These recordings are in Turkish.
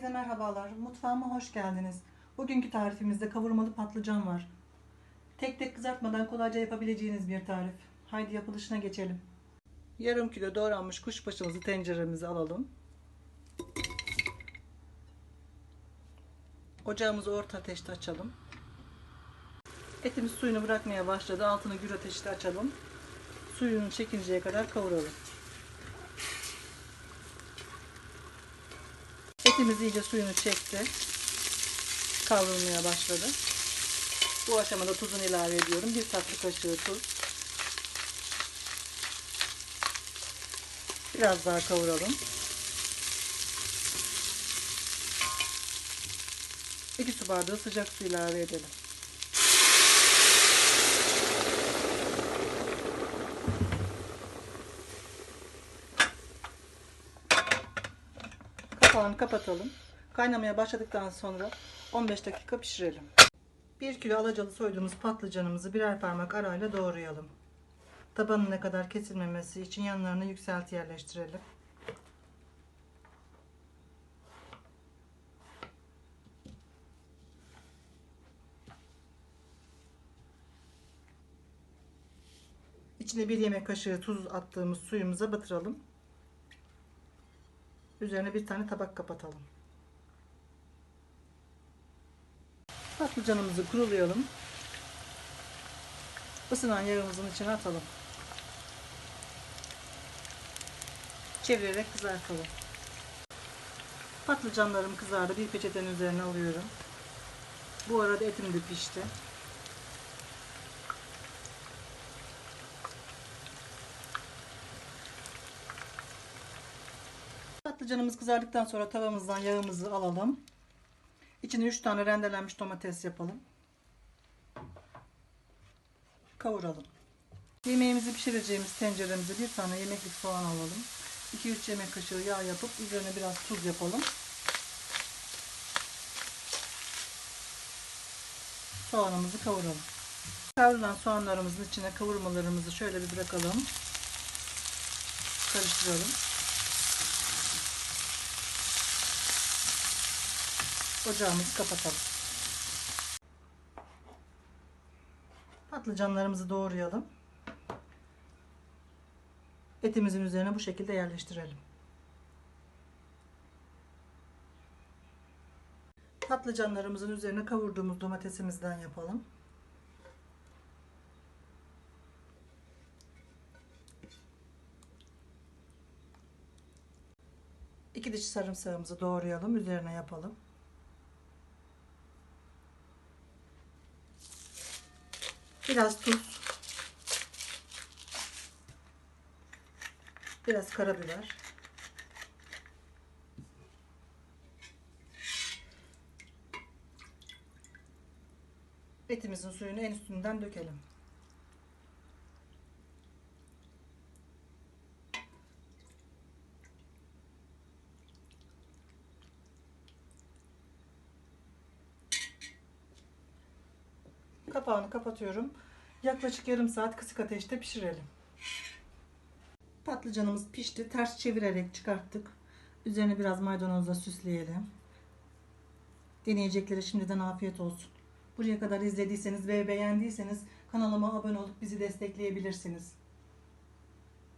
Herkese merhabalar. Mutfağıma hoş geldiniz. Bugünkü tarifimizde kavurmalı patlıcan var. Tek tek kızartmadan kolayca yapabileceğiniz bir tarif. Haydi yapılışına geçelim. Yarım kilo doğranmış kuşbaşımızı tenceremize alalım. Ocağımızı orta ateşte açalım. Etimiz suyunu bırakmaya başladı. Altını gür ateşte açalım. Suyunu çekinceye kadar kavuralım. Etimiz iyice suyunu çekti. Kavrulmaya başladı. Bu aşamada tuzunu ilave ediyorum. Bir tatlı kaşığı tuz. Biraz daha kavuralım. 2 su bardağı sıcak su ilave edelim. Kapağını kapatalım. Kaynamaya başladıktan sonra 15 dakika pişirelim. 1 kilo alacalı soyduğumuz patlıcanımızı birer parmak arayla doğrayalım. Tabanına kadar kesilmemesi için yanlarına yükselti yerleştirelim. İçine bir yemek kaşığı tuz attığımız suyumuza batıralım. Üzerine bir tane tabak kapatalım. Patlıcanımızı kurulayalım. Isınan yağımızın içine atalım. Çevirerek kızartalım. Patlıcanlarım kızardı. Bir peçetenin üzerine alıyorum. Bu arada etim de pişti. Patlıcanımız kızardıktan sonra tavamızdan yağımızı alalım. İçine 3 tane rendelenmiş domates yapalım. Kavuralım. Yemeğimizi pişireceğimiz tenceremize bir tane yemeklik soğan alalım. 2-3 yemek kaşığı yağ yapıp üzerine biraz tuz yapalım. Soğanımızı kavuralım. Kavrulan soğanlarımızın içine kavurmalarımızı şöyle bir bırakalım. Karıştıralım. Ocağımızı kapatalım. Patlıcanlarımızı doğrayalım. Etimizin üzerine bu şekilde yerleştirelim. Patlıcanlarımızın üzerine kavurduğumuz domatesimizden yapalım. İki diş sarımsağımızı doğrayalım. Üzerine yapalım. Biraz tuz. Biraz karabiber. Etimizin suyunu en üstünden dökelim. Kapağını kapatıyorum. Yaklaşık yarım saat kısık ateşte pişirelim. Patlıcanımız pişti. Ters çevirerek çıkarttık. Üzerine biraz maydanozla süsleyelim. Deneyeceklere şimdiden afiyet olsun. Buraya kadar izlediyseniz ve beğendiyseniz kanalıma abone olup bizi destekleyebilirsiniz.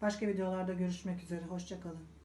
Başka videolarda görüşmek üzere. Hoşçakalın.